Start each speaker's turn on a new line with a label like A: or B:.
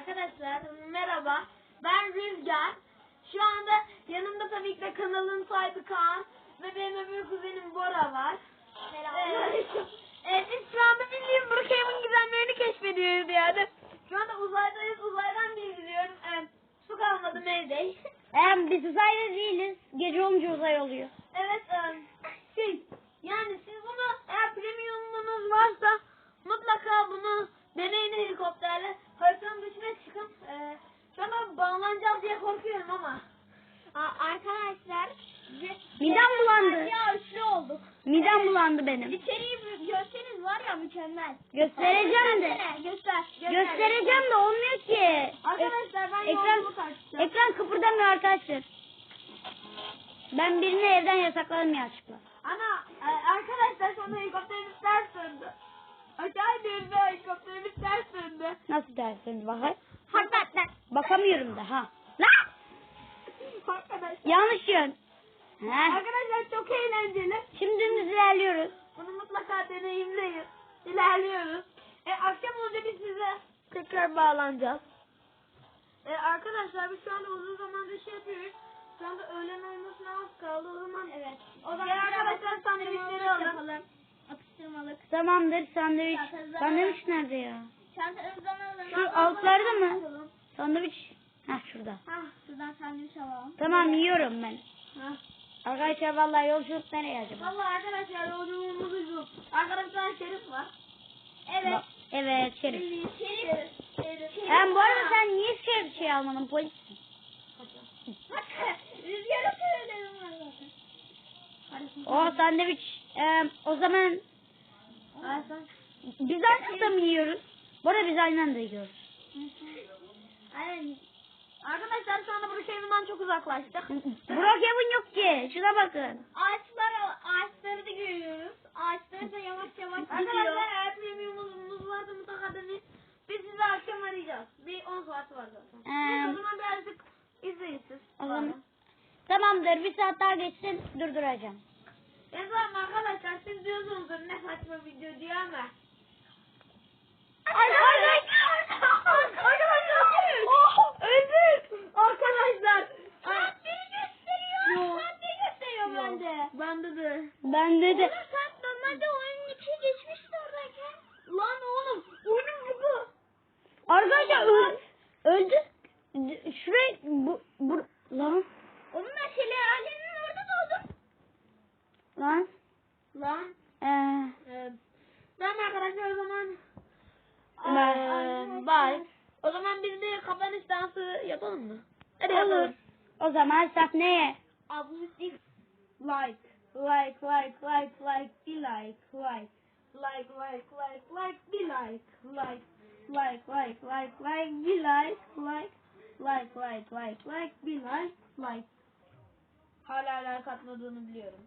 A: Arkadaşlar merhaba. Ben Rüzgar. Şu anda yanımda tabii ki de kanalın sahibi Kaan ve benim öbür kuzenim Bora var. Evet. evet, biz şu anda bildiğim Brookhaven gizemlerini keşfediyoruz yani. Şu anda uzaydayız. Uzaydan bildiriyorum. Evet. Su kalmadı Mayday.
B: Hem biz uzaylı değiliz. Gece olunca uzay oluyor.
A: Evet, em, şey, yani siz bunu eğer premiumunuz varsa mutlaka bunu deneyin helikopterle. Haritanın dışına çıkın. Ee, şu anda bağlanacağız diye korkuyorum ama. Arkadaşlar,
B: Midem bulandı.
A: Ya üçlü olduk.
B: Midem bulandı benim.
A: İçeriği görseniz var ya mükemmel.
B: Göstereceğim de.
A: Göster, göster. göster.
B: Göstereceğim de olmuyor ki.
A: Arkadaşlar ben
B: ekran,
A: açacağım.
B: ekran kıpırdamıyor arkadaşlar. Ben birini evden yasakladım yanlışlıkla.
A: Ana e, arkadaşlar anda helikopterimiz ters döndü. Aşağı ve helikopterimiz ters döndü.
B: Nasıl dersiniz bakayım?
A: Hakikaten.
B: Bakamıyorum da ha.
A: Arkadaşlar.
B: Yanlış yön. Heh.
A: Arkadaşlar çok eğlenceli.
B: Şimdi ilerliyoruz.
A: Bunu mutlaka deneyimleyin. İlerliyoruz. E, akşam olunca biz size tekrar bağlanacağız. E, arkadaşlar biz şu anda uzun zamandır şey yapıyoruz. Şu anda öğlen olmasına az kaldı o zaman. Evet. O zaman arkadaşlar sandviçleri alın.
C: Atıştırmalık.
B: Tamamdır sandviç. Sandviç nerede ya?
C: Çantanızdan alın.
B: Şu altlarda mı? Sandviç. Heh şurada.
C: Hah, şuradan sandviç alalım.
B: Tamam yiyorum ben.
A: Ha.
B: Arkadaşlar vallahi yolculuk nereye acaba?
A: Valla arkadaşlar yolculuğumuz uzun. Arkadaşlar Şerif var.
C: Evet.
B: Ba- Evet Şerif.
C: Şerif. Şerif.
B: Hem bu arada sen niye şey, şey almadın polissin?
C: Rüzgarı söyledim ben zaten.
B: O sandviç. Ee, o zaman biz aynı anda mı yiyoruz? Bu arada biz aynı anda yiyoruz.
C: Aynen.
A: Bu evinden çok uzaklaştık.
B: Burak Evin yok ki. Şuna bakın.
C: Ağaçlar, ağaçları da görüyoruz. Ağaçları da yavaş yavaş gidiyor.
A: Arkadaşlar eğer premiumumuz varsa mutlaka deneyin. Biz sizi akşam arayacağız. Bir 10 saat var zaten.
B: Ee,
A: Biz o zaman birazcık izleyin siz.
B: O zaman tamamdır. Bir saat daha geçsin durduracağım.
A: Yazarım arkadaşlar siz diyorsunuzdur ne saçma video diye ama. Arkadaşlar. Oh, öldük. Arkadaşlar.
C: Saat biri gösteriyor.
A: Yok.
C: Saat biri gösteriyor bende.
A: Bende de.
B: Bende de.
C: Oğlum saat normalde oyunun içi geçmişti oradayken.
A: Lan oğlum oyunum bu.
B: Arkadaşlar öl öldü. Şuraya bu, bu lan
C: Onun da şelalenin orada doğdum.
B: lan.
A: Lan.
B: Ee,
A: Ee, ben arkadaşlar o zaman
B: Bye.
A: Ee, bye. O zaman biz bir kapanış dansı yapalım mı? Hadi
B: olur.
A: yapalım.
B: O zaman sahneye.
A: Abusif like like like like like be like like. Like like like like be like like. Like like like like be like like. Like like like like be like like. Hala like atmadığını biliyorum.